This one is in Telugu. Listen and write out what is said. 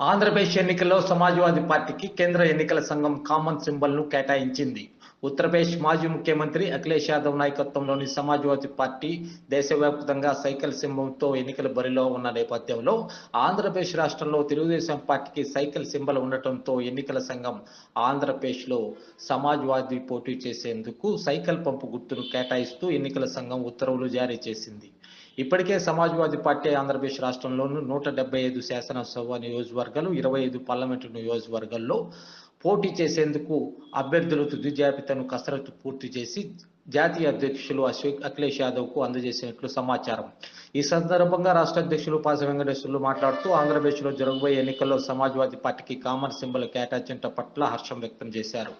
ఆంధ్రప్రదేశ్ ఎన్నికల్లో సమాజ్వాదీ పార్టీకి కేంద్ర ఎన్నికల సంఘం కామన్ సింబల్ను కేటాయించింది. ఉత్తరప్రదేశ్ మాజీ ముఖ్యమంత్రి అఖిలేష్ యాదవ్ నాయకత్వంలోని సమాజ్వాదీ పార్టీ దేశవ్యాప్తంగా సైకిల్ సింబల్తో ఎన్నికల బరిలో ఉన్న నేపథ్యంలో ఆంధ్రప్రదేశ్ రాష్ట్రంలో తెలుగుదేశం పార్టీకి సైకిల్ సింబల్ ఉండటంతో ఎన్నికల సంఘం ఆంధ్రప్రదేశ్లో సమాజ్వాదీ పోటీ చేసేందుకు సైకిల్ పంపు గుర్తును కేటాయిస్తూ ఎన్నికల సంఘం ఉత్తర్వులు జారీ చేసింది. ఇప్పటికే సమాజ్వాదీ పార్టీ ఆంధ్రప్రదేశ్ రాష్ట్రంలోను నూట డెబ్బై ఐదు శాసనసభ నియోజకవర్గాలు ఇరవై ఐదు పార్లమెంటు నియోజకవర్గాల్లో పోటీ చేసేందుకు అభ్యర్థులు తుది జాబితాను కసరత్తు పూర్తి చేసి జాతీయ అధ్యక్షులు అశ్విక్ అఖిలేష్ యాదవ్కు అందజేసినట్లు సమాచారం. ఈ సందర్భంగా రాష్ట్ర అధ్యక్షులు పాస వెంకటేశ్వర్లు మాట్లాడుతూ ఆంధ్రప్రదేశ్లో జరగబోయే ఎన్నికల్లో సమాజ్వాదీ పార్టీకి కామన్ సింబల్ కేటాయించడం పట్ల హర్షం వ్యక్తం చేశారు.